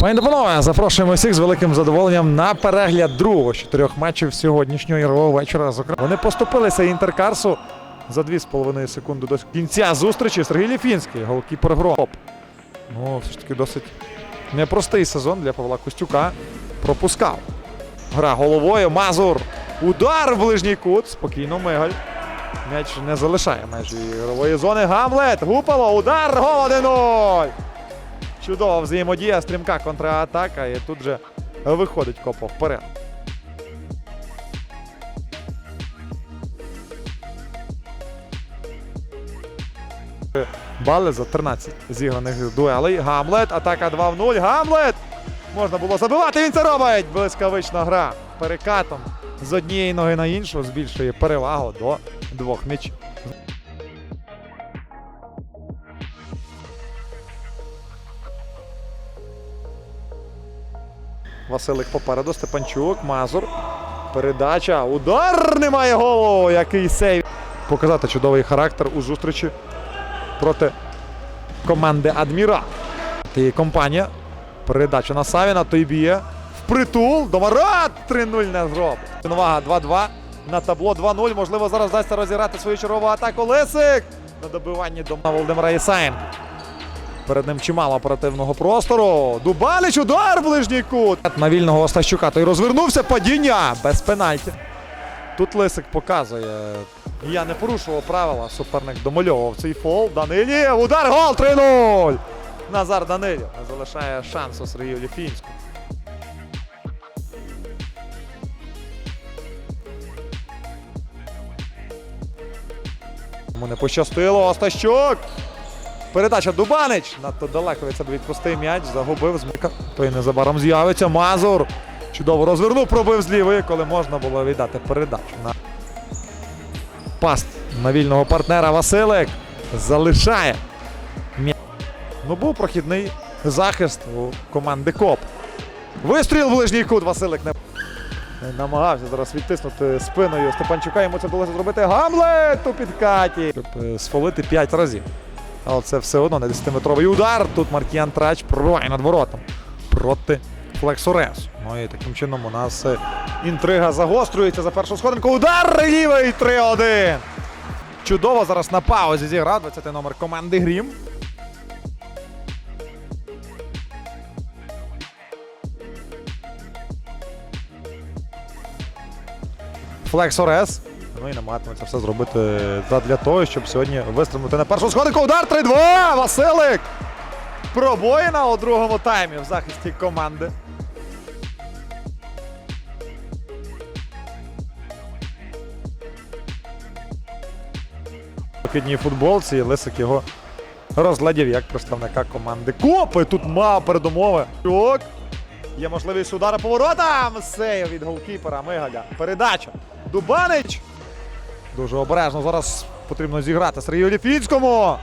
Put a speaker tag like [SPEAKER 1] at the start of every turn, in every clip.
[SPEAKER 1] Пані та запрошуємо всіх з великим задоволенням на перегляд другого з чотирьох матчів сьогоднішнього ігрового вечора. Зокрема, вони поступилися інтеркарсу за 2,5 секунди до кінця зустрічі. Сергій Ліфінський, голкіпер Гроб. Ну, все ж таки досить непростий сезон для Павла Костюка. Пропускав. Гра головою. Мазур. Удар в ближній кут. Спокійно Мигаль. М'яч не залишає майже ігрової зони. Гамлет. Гупало. Удар. Гол 1-0. Чудова взаємодія, стрімка контратака. І тут же виходить Копо вперед. Бали за 13 зіграних дуелей. Гамлет. Атака 2 в 0. Гамлет! Можна було забивати. Він це робить. Блискавична гра. Перекатом з однієї ноги на іншу збільшує перевагу до двох м'ячів. Василик попереду. Степанчук. Мазур. Передача. Удар немає голу. Який сейв. Показати чудовий характер у зустрічі проти команди Адміра. І компанія. Передача на Савіна. Той б'є. Впритул. До ворот. 3-0 не зробить. Новага 2-2. На табло 2-0. Можливо, зараз вдасться розіграти свою чергову атаку. Лисик. На добиванні до Володимира Ісаєнка. Перед ним чимало оперативного простору. Дубаліч, удар ближній кут. На вільного Остащука. Той розвернувся. Падіння без пенальті. Тут Лисик показує. Я не порушував правила. Суперник домальовував цей фол. Данилів. Удар гол 3-0. Назар Данилів залишає шансу Сергію Ліфінську. Йому не пощастило. Остащук. Передача Дубанич. Надто далеко від себе відпустив м'яч. Загубив змика. Той незабаром з'явиться. Мазур. Чудово розвернув, пробив з лівої, коли можна було віддати передачу. На паст на вільного партнера Василик. Залишає. Ну, був прохідний захист у команди Коп. Вистріл в ближній кут. Василик не намагався зараз відтиснути спиною Степанчука. Йому це вдалося зробити Гамлет у підкаті. Щоб е, сфолити 5 разів. Але це все одно не 10-метровий удар. Тут Маркіян Трач пробиває над воротом проти Флексорес. Ну і таким чином у нас е, інтрига загострюється за першу сходинку. Удар лівий 3-1. Чудово зараз на паузі зіграв 20 номер команди Грім. Флексорес. Ну і намагатиметься все зробити для того, щоб сьогодні вистрибнути на першу сходинку. Удар 3-2! Василик! Пробоїна у другому таймі в захисті команди. У кидній футболці і Лисик його розглядів як представника команди. Копи тут мав передумови. Чок. Є можливість удара поворотам. Сейв від голкіпера Мигаля. Передача. Дубанич. Дуже обережно. Зараз потрібно зіграти Сергію Ліфінському.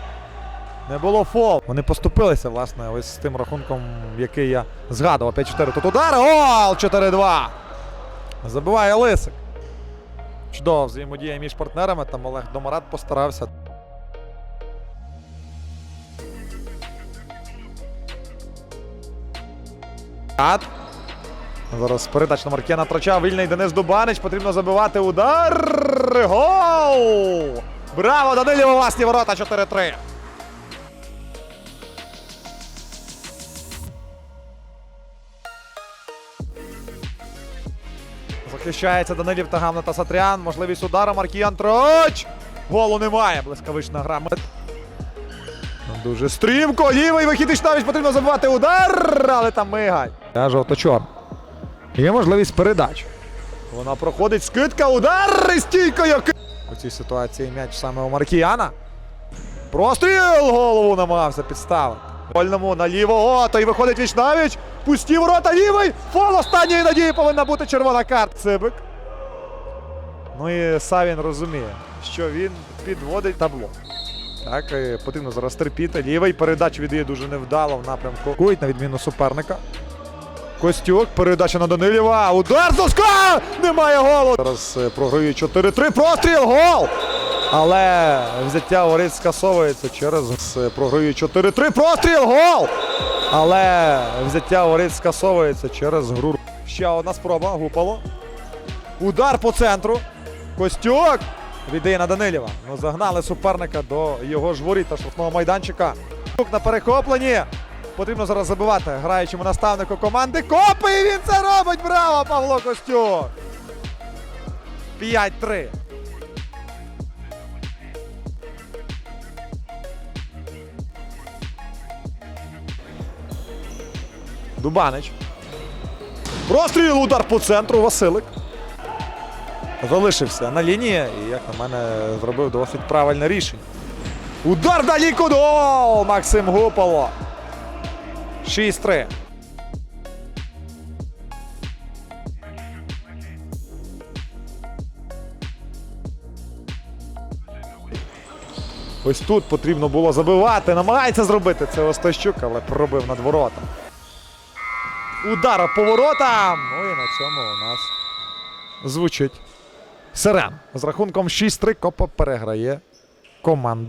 [SPEAKER 1] Не було фол. Вони поступилися, власне, ось з тим рахунком, який я згадував. 5-4. Тут удар. Гол! 4-2. Забиває Лисик. Чудова взаємодія між партнерами. Там Олег Домарат постарався. Ад. Зараз передача на Маркіяна Трача. Вільний Денис Дубанич. Потрібно забивати удар. Гол! Браво! Данилів власні ворота 4-3. Захищається Данилів та Гамна та Сатрян. Можливість удара Маркіян Троч. Голу немає. Блискавична гра. Дуже стрімко. Лівий вихід і навіть потрібно забивати удар, але там мигай. Жовто-чор. Є можливість передач. Вона проходить скидка, удар і стійка який. У цій ситуації м'яч саме у Маркіяна. Простріл! Голову намагався підставити. Вольному наліво. О, той виходить віч навіч. Пусті ворота лівий. Фол останньої надії повинна бути червона карта. Цибик. Ну і Савін розуміє, що він підводить табло. Так, потрібно зараз терпіти. Лівий передачу віддає дуже невдало в напрямку. Кують на відміну суперника. Костюк, передача на Данилєва. Удар Доска! Немає голу. Зараз е, програє 4-3. Простріл! Гол! Але взяття воріт скасовується через е, програє 4-3. Простріл! Гол! Але взяття воріт скасовується через гру. Ще одна спроба. Гупало. Удар по центру. Костюк віддає на Данилєва. Ну, загнали суперника до його ж воріт та штрафного майданчика. Костюк на перехопленні. Потрібно зараз забивати граючому наставнику команди. Копи! І він це робить! Браво, Павло Костюк! 5-3. Дубанич. Простріл, удар по центру. Василик. Залишився на лінії і, як на мене, зробив досить правильне рішення. Удар далі Кудол! Максим Гупало. 6-3. Ось тут потрібно було забивати. Намагається зробити це Остащук, але пробив над воротом. Удар по воротам. Ну і на цьому у нас звучить сирен. З рахунком 6-3 Копа переграє команду.